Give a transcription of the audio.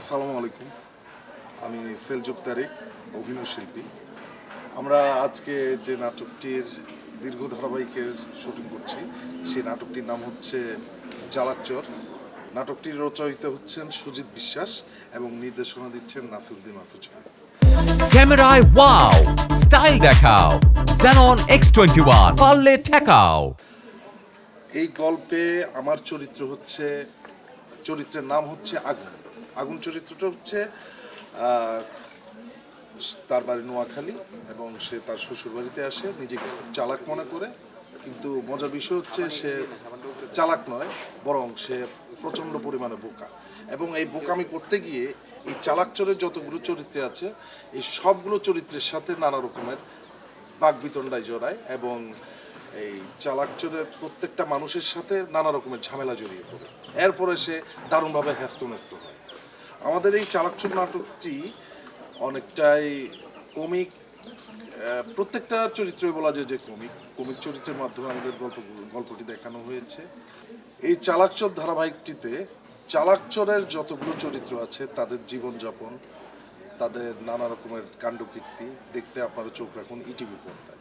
আসসালামু আলাইকুম। আমি সেলজুব তারিক অভিনয় শিল্পী। আমরা আজকে যে নাটকটির দীর্ঘ ধারাবাহিকের শুটিং করছি সেই নাটকটির নাম হচ্ছে চালাকচর নাটকটির রচয়িতা হচ্ছেন সুজিত বিশ্বাস এবং নির্দেশনা দিচ্ছেন নাসিরুদ্দিন সাহেব। ক্যামেরায় ওয়াও স্টাইল দেখাও Xenon X21 পারলে ঠেকাও। এই গল্পে আমার চরিত্র হচ্ছে চরিত্রের নাম হচ্ছে আগুন আগুন চরিত্রটা হচ্ছে তার বাড়ি নোয়াখালী এবং সে তার শ্বশুর বাড়িতে আসে, নিজেকে চালাক মনে করে। কিন্তু মজার বিষয় হচ্ছে সে চালাক নয়, বরং সে প্রচণ্ড পরিমাণে বোকা। এবং এই বোকামি করতে গিয়ে এই চালাকচরের যতগুলো চরিত্র আছে, এই সবগুলো চরিত্রের সাথে নানা রকমের বাগবিতণ্ডায় জড়ায় এবং এই চালাক চালাকচরের প্রত্যেকটা মানুষের সাথে নানা রকমের ঝামেলা জড়িয়ে পড়ে। এর ফলে সে দারুণভাবে হ্যাস্তন্যস্ত হয়। আমাদের এই চালাকচর নাটকটি অনেকটাই কমিক প্রত্যেকটা চরিত্রই বলা যায় যে কমিক। কমিক চরিত্রের মাধ্যমে আমাদের গল্প, গল্পটি দেখানো হয়েছে। এই চালাকচর ধারাবাহিকটিতে চালাকচরের যতগুলো চরিত্র আছে, তাদের জীবনযাপন, তাদের নানা রকমের কাণ্ডকীর্তি দেখতে আপনারা চোখ রাখুন ইটিভির পর্দায়।